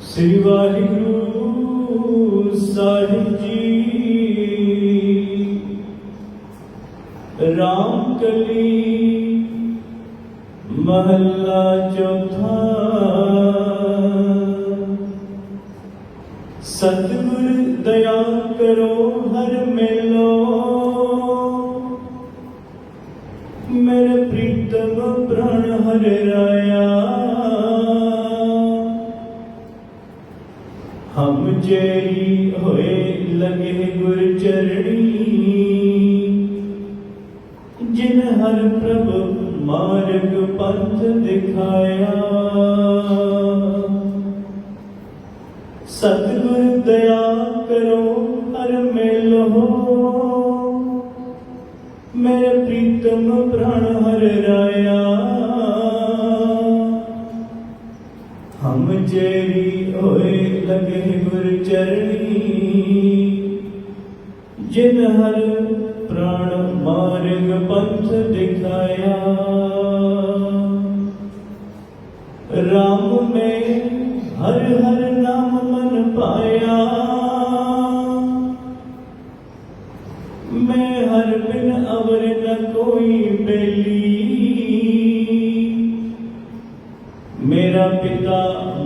ਸ੍ਰੀ ਵਾਹਿਗੁਰੂ ਸਾਹਿਬ ਜੀ। ਰਾਮ ਕਲੀ ਮਹੱਲਾ ਚੌਥਾ। ਸਤਿਗੁਰ ਦਇਆ ਕਰੋ ਹਰ ਮੇਲੋ। ਪ੍ਰੀਤਮ ਪ੍ਰਾਣ ਹਰ ਰਾਇਆ। ਹਮ ਜੇਰੀ ਹੋਏ ਲਗੇ ਗੁਰ ਚਰਣੀ। ਜਿਨ ਹਰ ਪ੍ਰਭ ਮਾਰਗ ਪੰਥ ਦਿਖਾਇਆ। ਸਤਿਗੁਰ ਦਇਆ ਕਰੋ, ਹਰ ਮੇਲੋ ਮੇਰੇ ਪ੍ਰੀਤਮ ਪ੍ਰਾਣ ਹਰ ਲਗੇ ਗੁਰ ਚਰਣੀ, ਜਿਨ ਹਰ ਪ੍ਰਾਣ ਮਾਰਗ ਪੰਥ ਦਿਖਾਇਆ। ਰਾਮ ਮੈਂ ਹਰ ਹਰ ਨਾਮ ਮਨ ਪਾਇਆ। ਮੈਂ ਹਰ ਬਿਨ ਅਵਰ ਨ ਕੋਈ ਬੇਲੀ। ਮੇਰਾ ਪਿਤਾ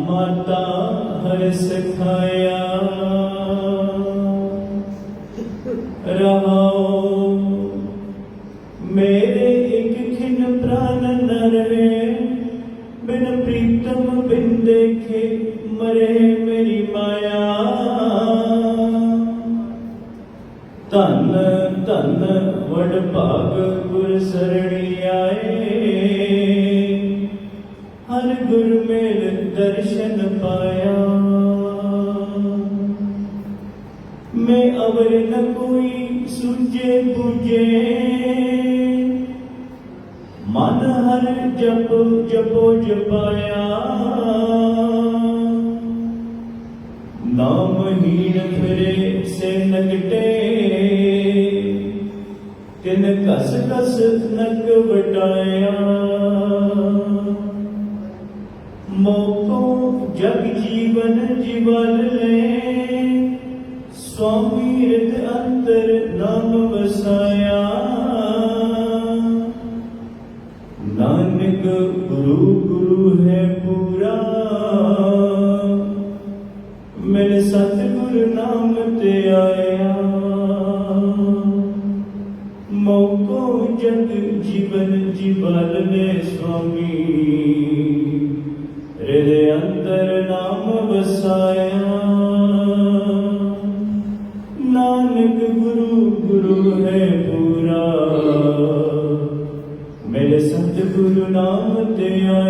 ਮਾਤਾ ਹਰ ਸਿਖਾਇਆ ਰਹਾਓ, ਮੇਰੇ ਇੱਕ ਖਿਨ ਪ੍ਰਾਨ ਨ ਬਿਨ ਪ੍ਰੀਤਮ ਬਿਨ ਦੇਖੇ ਮਰੇ ਮੇਰੀ ਮਾਇਆ। ਧੰਨ ਧੰਨ ਵਡ ਭਾਗ ਗੁਰ ਸਰਣੀ ਆਏ। ਹਰ ਗੁਰ ਮੇਲ ਦਰਸ਼ਨ ਪਾਇਆ। ਮੈਂ ਅਵਰ ਨ ਕੋਈ ਸੁਝੇ ਬੁਝੇ। ਮਨ ਹਰ ਜਪ ਜਪੋ ਜਪਾਇਆ ਨਾਮ ਹੀਨ ਫਿਰੇ ਸੇ ਨਗਟੇ ਤਿਨ ਕਸ ਕਸ ਨਕ ਵਟਾਇਆ। ਮੋਕੋ ਜਗ ਜੀਵਨ ਜੀਵਨ ਲੈ ਸਵਾਮੀ ਰਿਤ ਅੰਤਰ ਨਾਮ ਵਸਾਇਆ। ਨਾਨਕ ਗੁਰੂ ਗੁਰੂ ਹੈ ਪੂਰਾ। ਮੇਰੇ ਸਤਿਗੁਰ ਨਾਮ ਤੇ ਆਇਆ। ਮੋਕੋ ਜਗ ਜੀਵਨ ਜੀਵਨ ਨੇ ਸਵਾਮੀ। ਅੰਦਰ ਨਾਮ ਵਸਾਇਆ। ਨਾਨਕ ਗੁਰੂ ਗੁਰੂ ਹੈ ਪੂਰਾ। ਮੇਰੇ ਸਤਿਗੁਰੂ ਨਾਮ ਤੇ ਆਇਆ